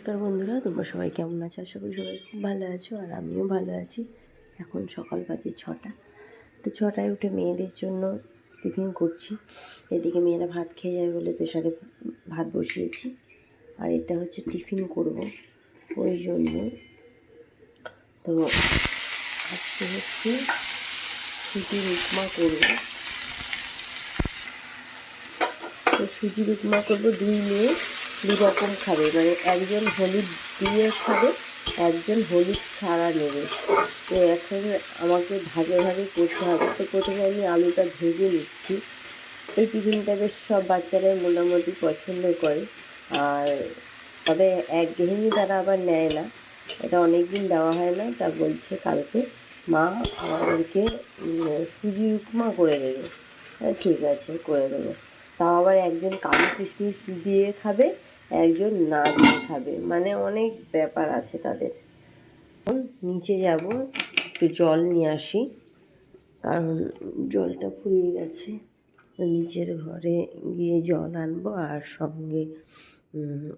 নমস্কার বন্ধুরা, তোমরা সবাই কেমন আছো? আশা করি সবাই খুব ভালো আছো, আর আমিও ভালো আছি। এখন সকাল বাজে ছটা। তো ছটায় উঠে মেয়েদের জন্য টিফিন করছি। এদিকে মেয়েরা ভাত খেয়ে যায় বলে প্রেশারে ভাত বসিয়েছি। আর এটা হচ্ছে টিফিন করব, ওই জন্য। তো আজকে হচ্ছে সুজির উপমা করব। তো সুজির উপমা করব দুই মেয়ে। দু রকম খাবে মানে একজন হলুদ দিয়ে খাবে, একজন হলুদ ছাড়া নেবে। তো এখন আমাকে ভাগে ভাগে করতে হবে। তো প্রথমে আমি আলুটা ভেজে নিচ্ছি। এই টিফিনটা বেশ সব বাচ্চারাই মোটামুটি পছন্দ করে। আর তবে এক একঘেয়েমি তারা আবার নেয় না। এটা অনেক দিন দেওয়া হয় না, তা বলছে কালকে মা আমাদেরকে সুজি উপমা করে দেবে। ঠিক আছে, করে দেবো। তাও আবার একজন কাজু কিশমিশ দিয়ে খাবে একজন না দিয়ে খাবে। মানে অনেক ব্যাপার আছে তাদের। নিচে যাব, একটু জল নিয়ে আসি। কারণ জলটা ফুরিয়ে গেছে। নিচের ঘরে গিয়ে জল আনব আর সঙ্গে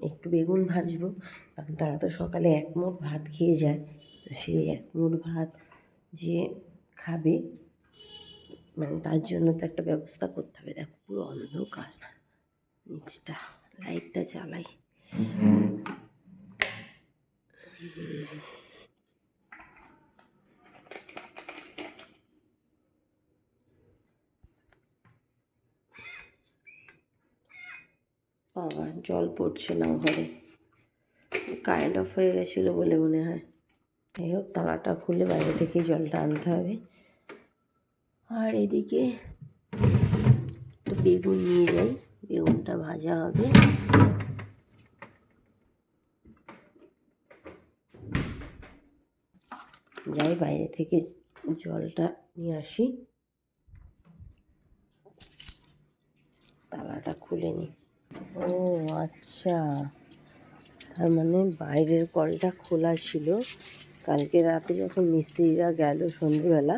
একটু বেগুন ভাজবো। কারণ তারা তো সকালে এক মুঠ ভাত খেয়ে যায়। সেই এক মুঠ ভাত যে খাবে মানে তার জন্য তো একটা ব্যবস্থা করতে হবে। দেখো পুরো অন্ধকার। নিচটা। লাইটটা চালাই বাবা, জল পড়ছে না ঘরে। কারেন্ট অফ হয়ে গেছিল বলে মনে হয়। যাই হোক, তালাটা খুলে বাইরে থেকে জলটা আনতে হবে। আর এদিকে একটু বেগুন নিয়ে যাই। বেগুনটা ভাজা হবে। যাই, বাইরে থেকে জলটা নিয়ে আসি। তালাটা খুলে নি। ও আচ্ছা। তার মানে বাইরের কলটা খোলা ছিল। কালকে রাতে যখন মিস্ত্রিরা গেল সন্ধ্যেবেলা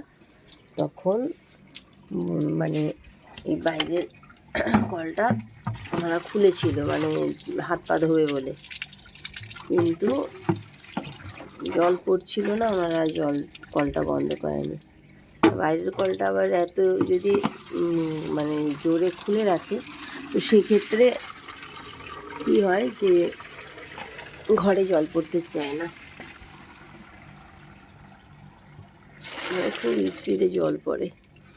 তখন মানে এই বাইরের কলটা ওনারা খুলেছিল মানে হাত পা ধোবে বলে। কিন্তু জল পড়ছিল না, ওনারা জল, কলটা বন্ধ করেনি। বাইরের কলটা আবার এত যদি মানে জোরে খুলে রাখে, তো সেক্ষেত্রে কী হয় যে ঘরে জল পড়তে চায় না। মানে খুব স্পিডে জল পড়ে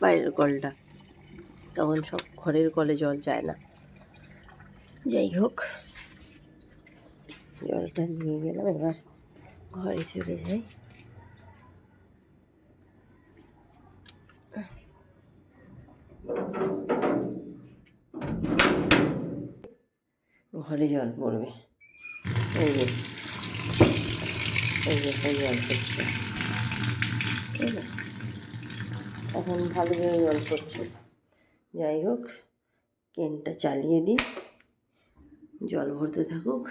বাইরের কলটা। তখন সব ঘরের কলে জল যায় না। যাই হোক, জলটা নিয়ে গেলাম, এবার ঘরে চলে যাই। ঘরে জল পড়বে। এই যে এই যে জল পড়ছে। এখন ভালোভাবে জল পড়ছে। যাই হোক, কেনটা চালিয়ে দিই। জল ভরতে থাকুক।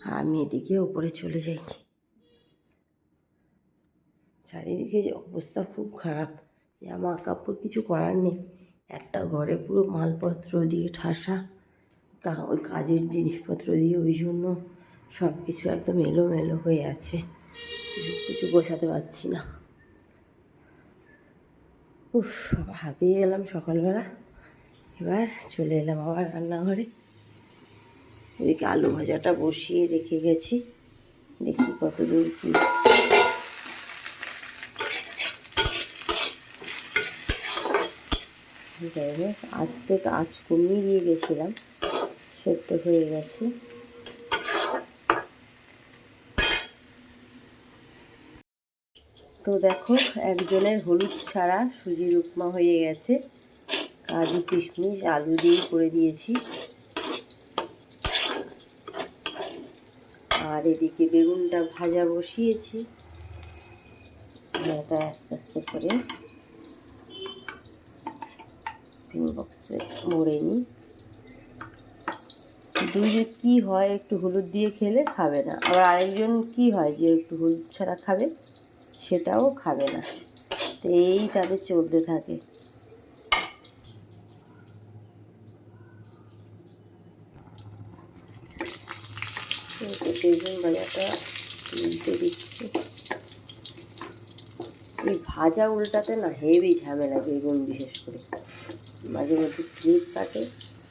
আমি এদিকে ওপরে চলে যাই। চারিদিকে যে অবস্থা খুব খারাপ। জামা কাপড় কিছু করার নেই। একটা ঘরে পুরো মালপত্র দিয়ে ঠাসা। ওই কাজের জিনিসপত্র দিয়ে ওই জন্য সব কিছু একদম এলোমেলো হয়ে আছে। কিছু কিছু গোছাতে পারছি না। উফ হাঁপিয়ে গেলাম সকালবেলা। এবার চলে এলাম আবার রান্নাঘরে। এদিকে আলু ভাজাটা বসিয়ে রেখে গেছি। দেখি কত দূর কী। যাই হোক, আজ থেকে আজ কমিয়ে দিয়ে গেছিলাম সেদ্ধ হয়ে গেছে। তো দেখো, একজনের হলুদ ছাড়া সুজির উপমা হয়ে গেছে। কাজু, কিশমিশ, আলু দিয়ে করে দিয়েছি। আর এদিকে বেগুনটা ভাজা বসিয়েছি। এটা আস্তে আস্তে করে বক্সে ভরে নিই। দুইজন কী হয় একটু হলুদ দিয়ে খেলে খাবে না। আবার আরেকজন কী হয় যে একটু হলুদ ছাড়া খাবে? সেটাও খাবে না। তো এই তাদের চলতে থাকে। বেগুন ভাজাটা এই ভাজা উল্টাতে না হেভি ঝামেলা বেগুন বিশেষ করে। মাঝে মধ্যে স্লিপ কাটে।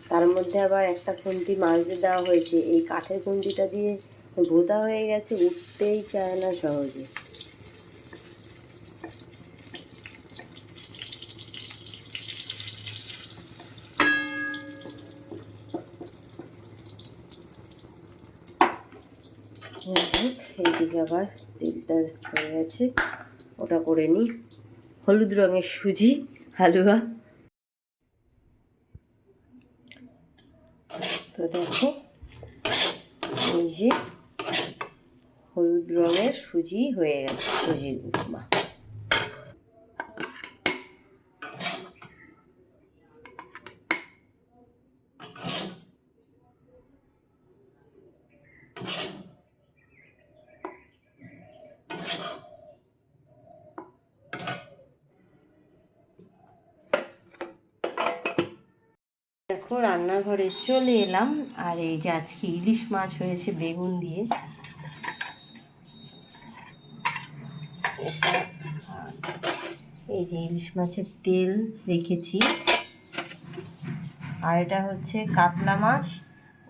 তার মধ্যে আবার একটা খুন্তি মাছতে দেওয়া হয়েছে। এই কাঠের খুন্তিটা দিয়ে ভোতা হয়ে গেছে, উঠতেই চায় না সহজে। যাই হোক, এইদিকে আবার তেলটা হয়ে গেছে। ওটা করে নিই। হলুদ রঙের সুজি হালুয়া। তো দেখো এই যে হলুদ রঙের সুজি হয়ে গেছে সুজির উপমা। দেখো, রান্নাঘরে চলে এলাম। আর এই যে আজকে ইলিশ মাছ হয়েছে বেগুন দিয়ে। এই যে ইলিশ মাছের তেল রেখেছি। আর এটা হচ্ছে কাতলা মাছ,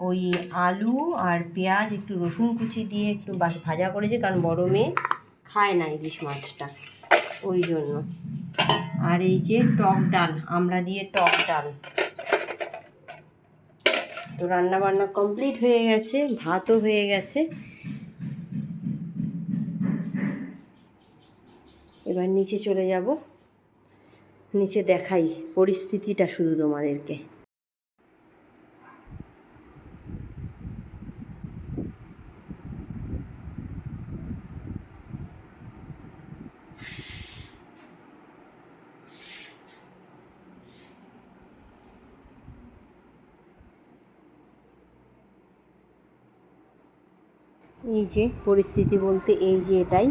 ওই আলু আর পেঁয়াজ, একটু রসুন কুচি দিয়ে একটু ভাজা করেছি, কারণ বড় মেয়ে খায় না ইলিশ মাছটা, ওই জন্য। আর এই যে টক ডাল, আমরা দিয়ে টক ডাল। তো রান্না বান্না কমপ্লিট হয়ে গেছে, ভাতও হয়ে গেছে। এবার নিচে চলে যাব। নিচে দেখাই পরিস্থিতিটা শুধু তোমাদেরকে। এই যে পরিস্থিতি বলতে এই যে এটাই।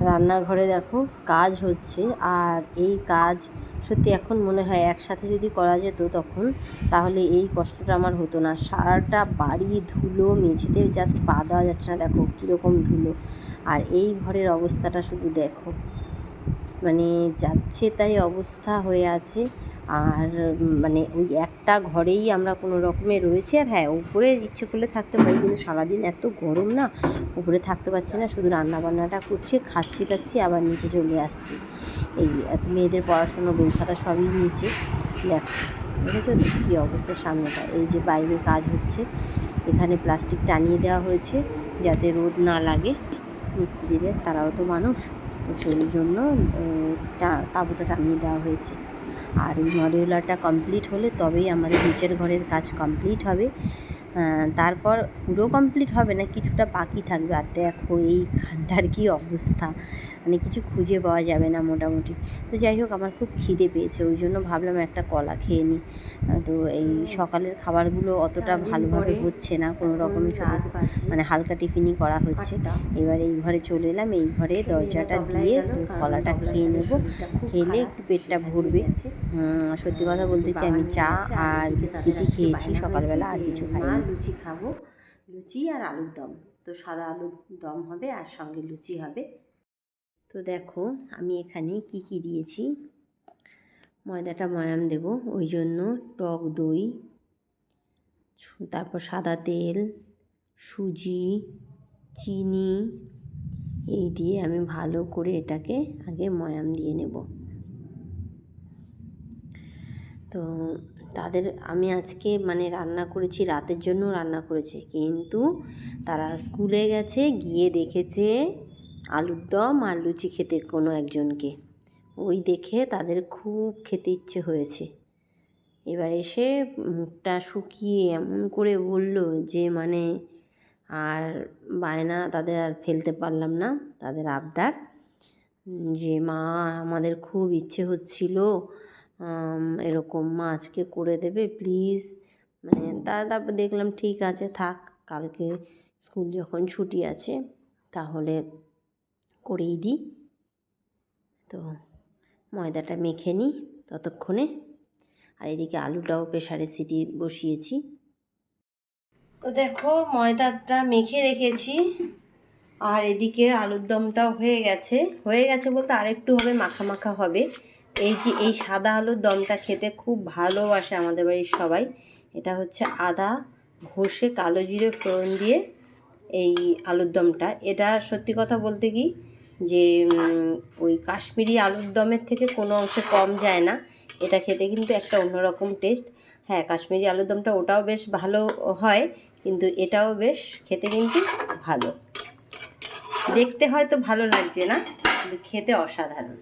রান্নাঘরে দেখো কাজ হচ্ছে আর এই কাজ সত্যি এখন মনে হয় একসাথে যদি করা যেত তখন তাহলে এই কষ্টটা আমার হতো না। সারাটা বাড়ি ধুলো, মেঝেতে জাস্ট পা দেওয়া যাচ্ছে না। দেখো কীরকম ধুলো। আর এই ঘরের অবস্থাটা শুধু দেখো। মানে যাচ্ছে তাই অবস্থা হয়ে আছে। আর মানে ওই একটা ঘরেই আমরা কোনো রকমে রয়েছি। আর হ্যাঁ উপরে ইচ্ছে করলে থাকতে পারি, কিন্তু সারাদিন এত গরম না, উপরে থাকতে পারছি না। শুধু রান্না বান্নাটা করছি, খাচ্ছি টাচ্ছি, আবার নিচে চলে আসছি। এই মেয়েদের পড়াশুনো, বই খাতা সবই নিচে দেখো, দেখেছ কী অবস্থা সামনেটা? এই যে বাইরে কাজ হচ্ছে, এখানে প্লাস্টিক টানিয়ে দেওয়া হয়েছে, যাতে রোদ না লাগে। মিস্ত্রিদের, তারাও তো মানুষ। সেই জন্য তাঁবুটা টানিয়ে দেওয়া হয়েছে। আর এই মডিউলারটা কমপ্লিট হলে তবেই আমাদের নিচের ঘরের কাজ কমপ্লিট হবে। তারপর পুরো কমপ্লিট হবে না কিছুটা বাকি থাকবে। আর দেখো এইখানটার কী অবস্থা। মানে কিছু খুঁজে পাওয়া যাবে না মোটামুটি। তো যাই হোক আমার খুব খিদে পেয়েছে ওই জন্য ভাবলাম একটা কলা খেয়ে নিই তো এই সকালের খাবারগুলো অতটা ভালোভাবে হচ্ছে না কোনো রকম ছোটো মানে হালকা টিফিনই করা হচ্ছে। এবার এই ঘরে চলে এলাম এই ঘরে দরজাটা দিয়ে তো কলাটা খেয়ে নেব। খেলে একটু পেটটা ভরবে। সত্যি কথা বলতে কি আমি চা আর বিস্কিটই খেয়েছি সকালবেলা আর কিছু খাই খাইনি লুচি খাব। লুচি আর আলুর দম। তো সাদা আলুর দম হবে আর সঙ্গে লুচি হবে। তো দেখো, আমি এখানে কি কি দিয়েছি? ময়দাটা ময়াম দেব, ওই জন্য টক দই তারপর সাদা তেল, সুজি, চিনি, এই দিয়ে আমি ভালো করে এটাকে আগে ময়াম দিয়ে নেব। তো তাদের আমি আজকে মানে রান্না করেছি, রাতের জন্য রান্না করেছে। কিন্তু তারা স্কুলে গেছে, গিয়ে দেখেছে আলুর দম আর লুচি খেতে কোনো একজনকে। ওই দেখে তাদের খুব খেতে ইচ্ছে হয়েছে। এবার এসে মুখটা শুকিয়ে এমন করে বলল যে মানে আর বায়না, তাদের আর ফেলতে পারলাম না, তাদের আবদার। যে, মা, আমাদের খুব ইচ্ছে হচ্ছিল এরকম মা আজকে করে দেবে প্লিজ মানে তা তারপর দেখলাম ঠিক আছে, থাক, কালকে স্কুল যখন ছুটি আছে, তাহলে করেই দিই। তো ময়দাটা মেখে নিই ততক্ষণে। আর এদিকে আলুটাও প্রেশারে সিটি বসিয়েছি। তো দেখো, ময়দাটা মেখে রেখেছি। আর এদিকে আলুর দমটাও হয়ে গেছে। হয়ে গেছে বলতে আরেকটু হবে, মাখা মাখা হবে। এই যে এই সাদা আলুর দমটা খেতে খুব ভালোবাসে আমাদের বাড়ির সবাই। এটা হচ্ছে আদা, ঘষে কালো জিরে ফোড়ন দিয়ে এই আলুর দমটা। এটা সত্যি কথা বলতে কি যে ওই কাশ্মীরি আলুর দমের থেকে কোনো অংশে কম যায় না। এটা খেতে কিন্তু একটা অন্যরকম টেস্ট হ্যাঁ কাশ্মীরি আলুর দমটা ওটাও বেশ ভালো হয়, কিন্তু এটাও বেশ খেতে কিন্তু ভালো। দেখতে হয়তো ভালো লাগছে না, কিন্তু খেতে অসাধারণ।